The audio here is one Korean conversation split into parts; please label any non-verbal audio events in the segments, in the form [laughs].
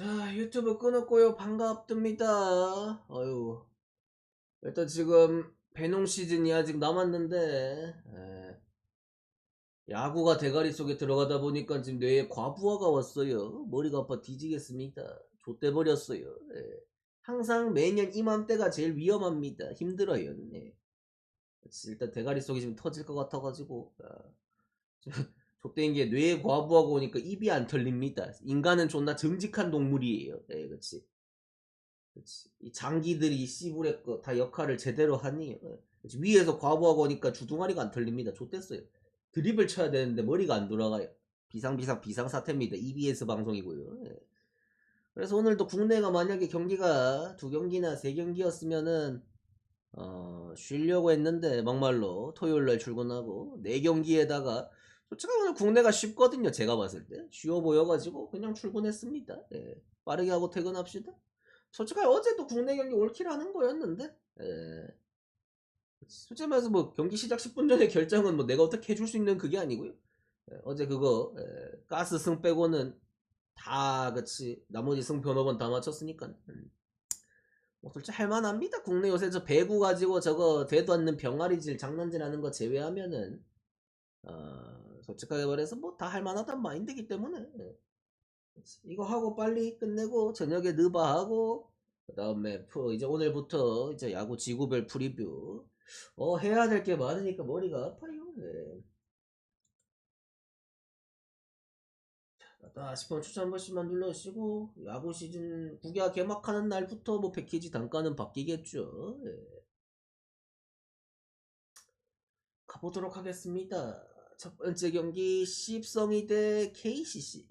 자, 유튜브 끊었고요. 반갑습니다. 아유. 일단 지금 배농 시즌이 아직 남았는데, 에, 야구가 대가리 속에 들어가다 보니까 지금 뇌에 과부하가 왔어요. 머리가 아파 뒤지겠습니다. 좆대 버렸어요. 예. 항상 매년 이맘때가 제일 위험합니다. 힘들어요. 네. 일단 대가리 속이 지금 터질 것 같아가지고, 아, 좆대인 게 뇌에 과부하고 오니까 입이 안 털립니다. 인간은 존나 정직한 동물이에요. 예, 그렇지. 그렇지. 이 장기들이 씨부레 거다 역할을 제대로 하니 예. 그렇지. 위에서 과부하고 오니까 주둥아리가 안 털립니다. 좆됐어요. 드립을 쳐야 되는데 머리가 안 돌아가요. 비상비상 비상사태입니다. EBS 방송이고요. 예. 그래서 오늘도 국내가 만약에 경기가 두 경기나 세 경기였으면은 어, 쉬려고 했는데 막말로 토요일 날 출근하고 네 경기에다가 솔직히 오늘 국내가 쉽거든요. 제가 봤을 때 쉬워 보여가지고 그냥 출근했습니다. 예. 빠르게 하고 퇴근합시다. 솔직히 어제도 국내 경기 올킬하는 거였는데 예. 솔직히 말해서 뭐 경기 시작 10분 전에 [laughs] 결정은 뭐 내가 어떻게 해줄 수 있는 그게 아니고요. 예, 어제 그거 예, 가스 승 빼고는 다 그치 나머지 승 변호번 다 맞췄으니까 음. 뭐 솔직히 할만합니다. 국내 요새 저 배구 가지고 저거 되도 않는 병아리질 장난질 하는 거 제외하면은 어, 솔직하게 말해서 뭐 다 할만하단 마인드기 때문에. 이거 하고 빨리 끝내고 저녁에 느바하고 그 다음에 이제 오늘부터 이제 야구 지구별 프리뷰 어 해야 될 게 많으니까 머리가 아파요. 예. 나 싶으면 추천 한 번씩만 눌러주시고 야구 시즌 국야 개막하는 날부터 뭐 패키지 단가는 바뀌겠죠. 예. 가보도록 하겠습니다. 첫 번째 경기 십성이 대 KCC.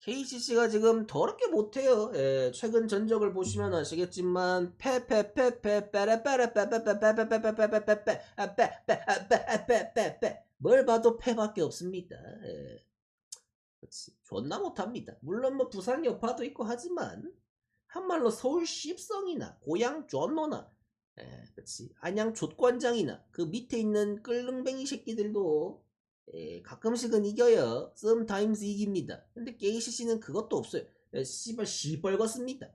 KCC가 지금 더럽게 못해요. 예, 최근 전적을 보시면 아시겠지만 패패패패 빼레빼레빼빼빼빼빼빼빼빼빼빼빼빼빼빼빼빼 뭘 봐도 패밖에 없습니다. 예. 그렇지. 존나 못합니다. 물론 뭐 부산 여파도 있고 하지만 한말로 서울 십성이나 고향 존노나 예, 그렇지. 안양 족관장이나 그 밑에 있는 끌릉뱅이 새끼들도 예, 가끔씩은 이겨요. 썸타임스 이깁니다. 근데 KCC는 그것도 없어요. 예, 씨발 시뻘겋습니다.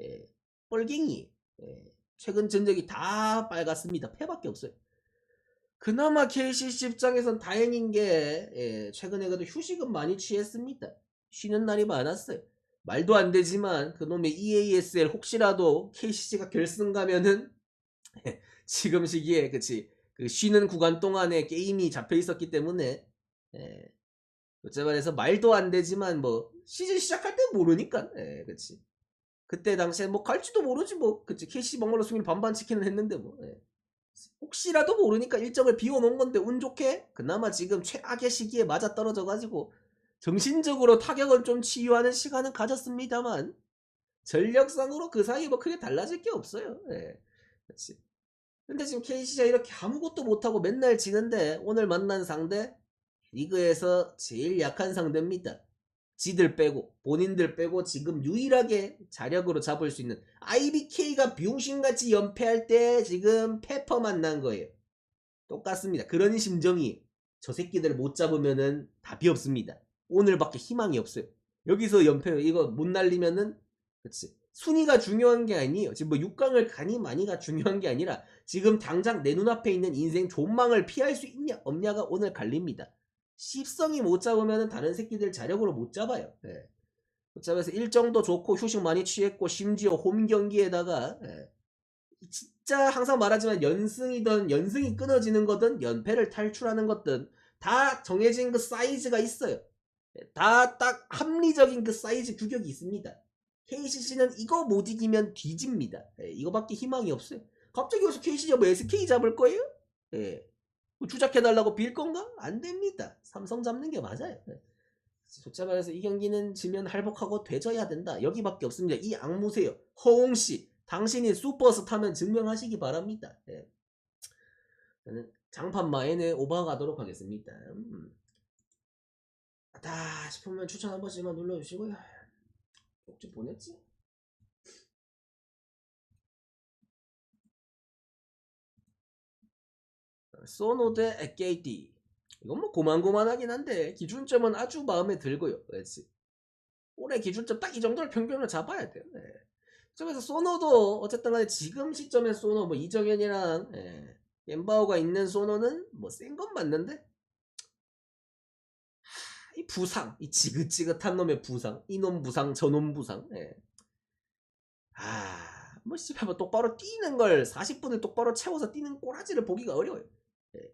예, 뻘갱이. 예, 최근 전적이 다 빨갛습니다. 패밖에 없어요. 그나마 KCC 입장에선 다행인 게 예, 최근에 그래도 휴식은 많이 취했습니다. 쉬는 날이 많았어요. 말도 안 되지만 그놈의 EASL 혹시라도 KCC가 결승 가면은 [laughs] 지금 시기에 그치 그 쉬는 구간 동안에 게임이 잡혀 있었기 때문에 예. 어째 말해서 말도 안 되지만 뭐 시즌 시작할 때 모르니까 예, 그치 그때 당시에 뭐 갈지도 모르지 뭐 그치 KC 막말로 승리 반반 치킨을 했는데 뭐 예. 혹시라도 모르니까 일정을 비워놓은 건데 운 좋게 그나마 지금 최악의 시기에 맞아 떨어져 가지고 정신적으로 타격은 좀 치유하는 시간은 가졌습니다만 전력상으로 그 사이 뭐 크게 달라질 게 없어요. 예. 그렇지. 근데 지금 KC가 이렇게 아무것도 못하고 맨날 지는데 오늘 만난 상대 리그에서 제일 약한 상대입니다. 지들 빼고 본인들 빼고 지금 유일하게 자력으로 잡을 수 있는 IBK가 비용신같이 연패할 때 지금 페퍼 만난 거예요. 똑같습니다. 그런 심정이 저 새끼들 못 잡으면은 답이 없습니다. 오늘밖에 희망이 없어요. 여기서 연패 이거 못 날리면은 그치 순위가 중요한 게 아니에요. 지금 뭐 6강을 가니 많이가 중요한 게 아니라 지금 당장 내 눈앞에 있는 인생 존망을 피할 수 있냐 없냐가 오늘 갈립니다. 십성이 못 잡으면 다른 새끼들 자력으로 못 잡아요. 예. 못 잡아서 일정도 좋고 휴식 많이 취했고 심지어 홈 경기에다가 예. 진짜 항상 말하지만 연승이든 연승이 끊어지는 거든 연패를 탈출하는 것든 다 정해진 그 사이즈가 있어요. 예. 다딱 합리적인 그 사이즈 규격이 있습니다. KCC는 이거 못 이기면 뒤집니다. 예. 이거밖에 희망이 없어요. 갑자기 여기서 KCC가 뭐 SK 잡을 거예요? 예. 뭐 주작해달라고 빌 건가? 안 됩니다. 삼성 잡는 게 맞아요. 속자 말해서 이 경기는 지면 할복하고 되져야 된다. 여기밖에 없습니다. 이 악무세요. 허웅씨, 당신이 슈퍼스타면 증명하시기 바랍니다. 예. 저는 장판 마에는 오버가도록 하겠습니다. 음. 다 싶으면 추천 한 번씩만 눌러주시고요. 쪽지 보냈지? 소노 대 에케이티 이건 뭐 고만고만하긴 한데 기준점은 아주 마음에 들고요. 그렇지. 올해 기준점 딱 이 정도를 평균으로 잡아야 돼요. 예. 그래서 소노도 어쨌든 간에 지금 시점에 소노 뭐 이정현이랑 예, 엠바오가 있는 소노는 뭐 센 건 맞는데 부상 이 지긋지긋한 놈의 부상 이놈 부상 저놈 부상 예. 아 뭐 씨발 뭐 똑바로 뛰는 걸 40분을 똑바로 채워서 뛰는 꼬라지를 보기가 어려워요 예.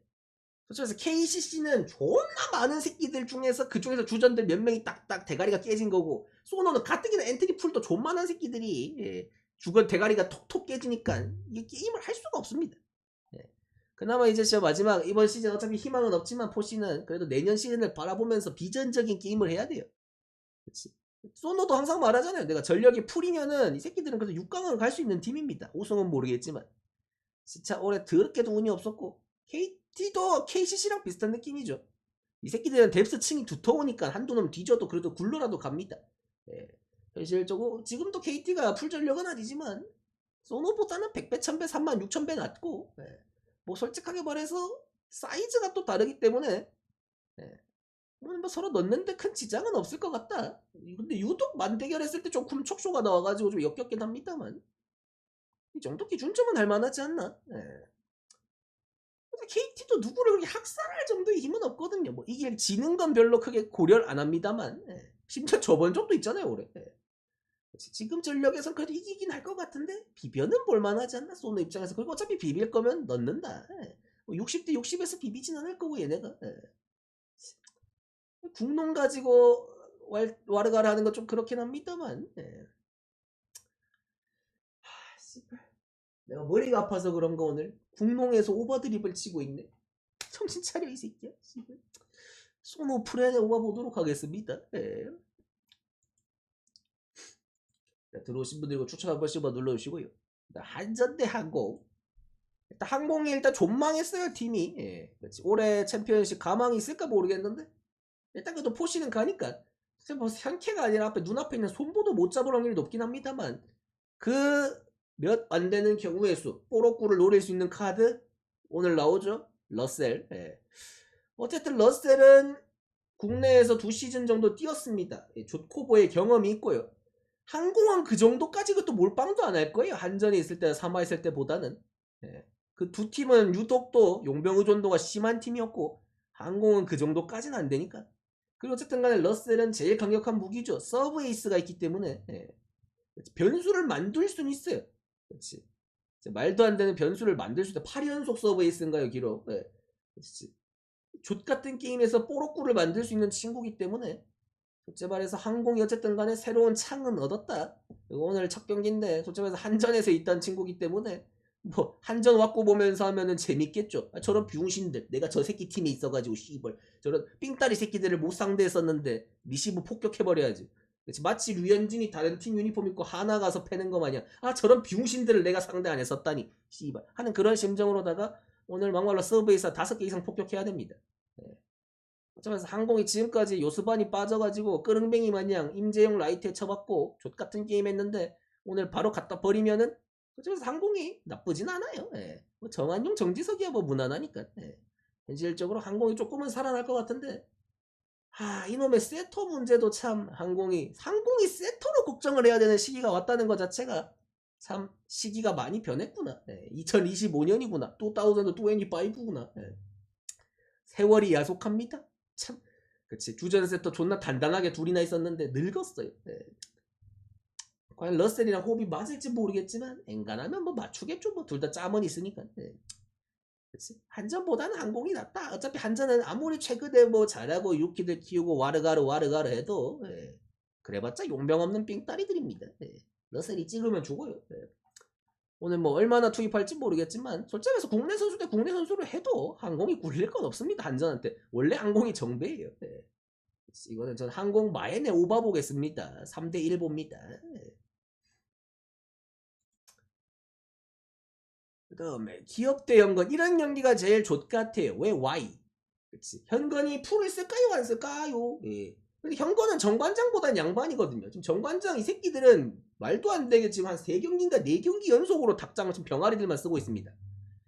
그래서 KCC는 존나 많은 새끼들 중에서 그 중에서 주전들 몇 명이 딱딱 대가리가 깨진 거고 소노는 가뜩이나 엔트리 풀도 존만한 새끼들이 예, 주건 대가리가 톡톡 깨지니까 이게 게임을 할 수가 없습니다. 예. 그나마 이제 저 마지막 이번 시즌 어차피 희망은 없지만 포시는 그래도 내년 시즌을 바라보면서 비전적인 게임을 해야 돼요. 그렇지. 소노도 항상 말하잖아요. 내가 전력이 풀이면은 이 새끼들은 그래도 6강은 갈수 있는 팀입니다. 우승은 모르겠지만 진짜 올해 더럽게도 운이 없었고 KT도 KCC랑 비슷한 느낌이죠. 이 새끼들은 뎁스 층이 두터우니까 한두 놈 뒤져도 그래도 굴러라도 갑니다. 예. 현실적으로 지금도 KT가 풀 전력은 아니지만 소노보다는 100배, 1000배, 3만 6천배 낫고 예. 뭐 솔직하게 말해서 사이즈가 또 다르기 때문에 예. 뭐 서로 넣는데 큰 지장은 없을 것 같다. 근데 유독 만대결했을 때 조금 촉쇼가 나와가지고 좀 역겹긴 합니다만 이 정도 기준점은 할 만하지 않나. 예. KT도 누구를 그렇게 학살할 정도의 힘은 없거든요. 뭐 이게 지는 건 별로 크게 고려를 안 합니다만 예. 심지어 저번 적도 있잖아요 올해. 예. 지금 전력에선 그래도 이기긴 할 것 같은데 비벼는 볼만하지 않나 소노 입장에서 그리고 어차피 비빌 거면 넣는다. 예. 60대 60에서 비비진 않을 거고 얘네가. 예. 국농 가지고 왈, 와르가르 하는 건 좀 그렇긴 합니다만. 예. 내가 머리가 아파서 그런가 오늘 국농에서 오버드립을 치고 있네. 정신 차려 이 새끼야. 씨발. 소노 프렌에 오가 보도록 하겠습니다. 예. 자, 들어오신 분들 이거 추천 한 번씩만 눌러주시고요. 일단 한전 대 항공. 일단 항공이 일단 존망했어요 팀이. 예. 올해 챔피언십 가망이 있을까 모르겠는데 일단 그래도 포시는 가니까. 뭐 현캐가 아니라 앞에 눈앞에 있는 손보도 못 잡을 확률이 높긴 합니다만 그 몇 안 되는 경우의 수 뽀로꾸를 노릴 수 있는 카드 오늘 나오죠 러셀 예. 어쨌든 러셀은 국내에서 두 시즌 정도 뛰었습니다 예, 조코보의 경험이 있고요 항공은 그 정도까지 그것도 몰빵도 안 할 거예요 한전에 있을 때 삼화 있을 때보다는 예. 그두 팀은 유독 또 용병 의존도가 심한 팀이었고 항공은 그 정도까지는 안 되니까 그리고 어쨌든 간에 러셀은 제일 강력한 무기죠. 서브 에이스가 있기 때문에 예. 변수를 만들 수는 있어요. 그렇지. 말도 안 되는 변수를 만들 수 있다. 8연속 서브 에이스인가요, 기록? 예. 그렇지. 족 같은 게임에서 뽀록구를 만들 수 있는 친구기 때문에 솔직히 말해서 항공이 어쨌든 간에 새로운 창은 얻었다. 오늘 첫 경기인데 솔직히 말해서 한전에서 있던 친구기 때문에 뭐 한전 왔고 보면서 하면은 재밌겠죠. 아, 저런 비웅신들 내가 저 새끼 팀에 있어가지고 씨벌 저런 삥따리 새끼들을 못 상대했었는데 리시브 폭격해버려야지. 그치? 마치 류현진이 다른 팀 유니폼 입고 하나 가서 패는 거 마냥 아 저런 비웅신들을 내가 상대 안 했었다니 씨발 하는 그런 심정으로다가 오늘 막말로 서브에서 다섯 개 이상 폭격해야 됩니다. 네. 어쩌면서 항공이 지금까지 요스반이 빠져가지고 끄릉뱅이 마냥 임재용 라이트에 쳐봤고 족 같은 게임 했는데 오늘 바로 갖다 버리면은 그래서 항공이 나쁘진 않아요. 예. 뭐 정한용, 정지석이야 뭐 무난하니까. 예. 현실적으로 항공이 조금은 살아날 것 같은데 아 이놈의 세터 문제도 참 항공이 항공이 세터로 걱정을 해야 되는 시기가 왔다는 것 자체가 참 시기가 많이 변했구나. 예. 2025년이구나. 2025구나. 예. 세월이 야속합니다. 참 그치 주전 세터 존나 단단하게 둘이나 있었는데 늙었어요. 예. 과연 러셀이랑 호흡이 맞을지 모르겠지만 엔간하면 뭐 맞추겠죠. 뭐 둘 다 짬은 있으니까. 네. 그치? 한전보다는 항공이 낫다. 어차피 한전은 아무리 최근에 뭐 잘하고 유키들 키우고 와르가르 와르가르 해도 예. 그래봤자 용병 없는 삥따리들입니다. 예. 러셀이 찍으면 죽어요. 예. 오늘 뭐 얼마나 투입할지 모르겠지만 솔직히 말해서 국내 선수 대 국내 선수를 해도 항공이 굴릴 건 없습니다. 한전한테. 원래 항공이 정배예요. 예. 이거는 전 항공 마엔에 오바 보겠습니다. 3대 1 봅니다. 예. 그 다음에 기업 대 연건 이런 연기가 제일 좋 같아요. 왜 Y? 그치. 현건이 풀을 쓸까요? 안 쓸까요? 예. 현건은 정관장보단 양반이거든요. 지금 정관장 이 새끼들은 말도 안 되게 지금 한 3경기인가 4경기 연속으로 닭장을 지금 병아리들만 쓰고 있습니다.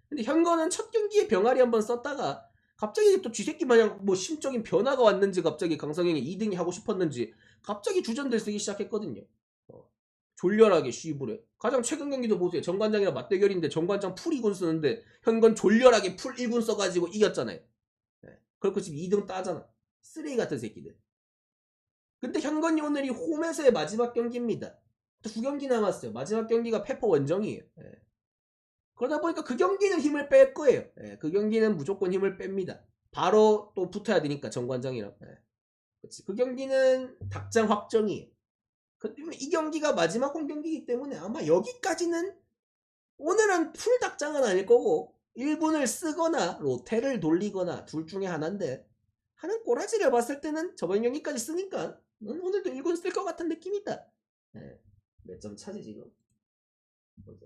근데 현건은 첫 경기에 병아리 한번 썼다가 갑자기 또 쥐새끼 마냥 뭐 심적인 변화가 왔는지 갑자기 강성현이 2등이 하고 싶었는지 갑자기 주전들 쓰기 시작했거든요. 어, 졸렬하게 쉬부래. 가장 최근 경기도 보세요. 정관장이랑 맞대결인데 정관장 풀 2군 쓰는데 현건 졸렬하게 풀 1군 써가지고 이겼잖아요. 예. 그렇고 지금 2등 따잖아. 쓰레기 같은 새끼들. 근데 현건이 오늘이 홈에서의 마지막 경기입니다. 또두 경기 남았어요. 마지막 경기가 페퍼 원정이에요. 예. 그러다 보니까 그 경기는 힘을 뺄 거예요. 예, 그 경기는 무조건 힘을 뺍니다. 바로 또 붙어야 되니까 정관장이랑. 예. 그치. 그 경기는 닭장 확정이에요. 이 경기가 마지막 홈 경기이기 때문에 아마 여기까지는 오늘은 풀 닭장은 아닐 거고 1군을 쓰거나 로테를 돌리거나 둘 중에 하나인데 하는 꼬라지를 봤을 때는 저번 경기까지 쓰니까 넌 오늘도 1군 쓸 것 같은 느낌이다. 예. 몇점 차지 지금? 보자.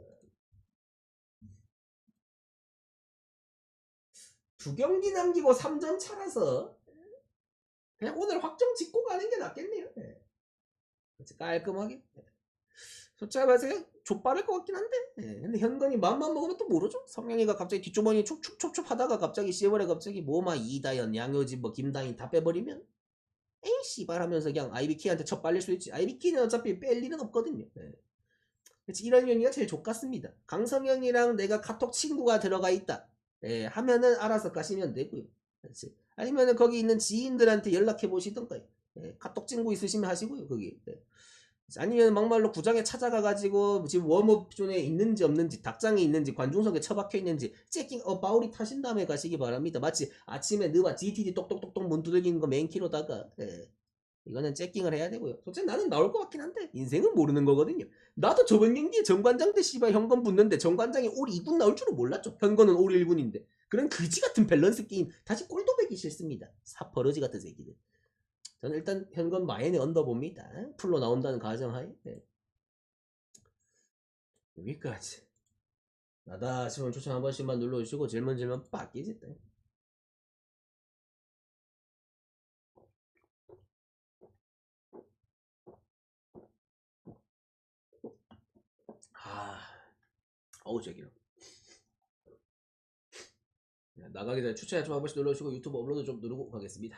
두 경기 남기고 3점 차라서 그냥 오늘 확정 짓고 가는 게 낫겠네요. 예. 그치, 깔끔하게. 예. 솔직히 말해서 그냥 족빠를 것 같긴 한데. 예. 근데 현건이 마음만 먹으면 또 모르죠. 성명이가 갑자기 뒷주머니 촉촉촉촉 하다가 갑자기 씨발에 갑자기 뭐마 이다연, 양효진, 뭐 김다인 다 빼버리면 에이 씨발 하면서 그냥 아이비키한테 첫 빨릴 수 있지. 아이비키는 어차피 뺄 일은 없거든요. 예. 그치, 이런 경기가 제일 좋같습니다. 강성현이랑 내가 카톡 친구가 들어가 있다. 예, 하면은 알아서 가시면 되고요. 그렇지. 아니면은 거기 있는 지인들한테 연락해 보시던가. 예, 카톡 친구 있으시면 하시고요, 거기. 예. 아니면 막말로 구장에 찾아가 가지고 지금 웜업 존에 있는지 없는지 닭장에 있는지 관중석에 처박혀 있는지 체킹 어 바울이 타신 다음에 가시기 바랍니다. 마치 아침에 느와 GTD 똑똑똑똑 문 두들기는 거 맨키로다가 예. 이거는 체킹을 해야 되고요. 솔직히 나는 나올 것 같긴 한데 인생은 모르는 거거든요. 나도 저번 경기에 정관장 대 씨발 현건 붙는데 정관장이 올 2군 나올 줄은 몰랐죠. 현건은 올 1군인데 그런 그지 같은 밸런스 게임 다시 꼴도 배기 싫습니다. 사퍼러지 같은 새끼들. 저는 일단 현건 마엔에 얹어봅니다. 풀로 나온다는 가정하에 네. 여기까지. 나다 싶으면 추천 한 번씩만 눌러주시고 질문 질문 빡끼지 아, 어우 저기요. 나가기 전에 추천 좀 한 번씩 눌러주시고 유튜브 업로드 좀 누르고 가겠습니다.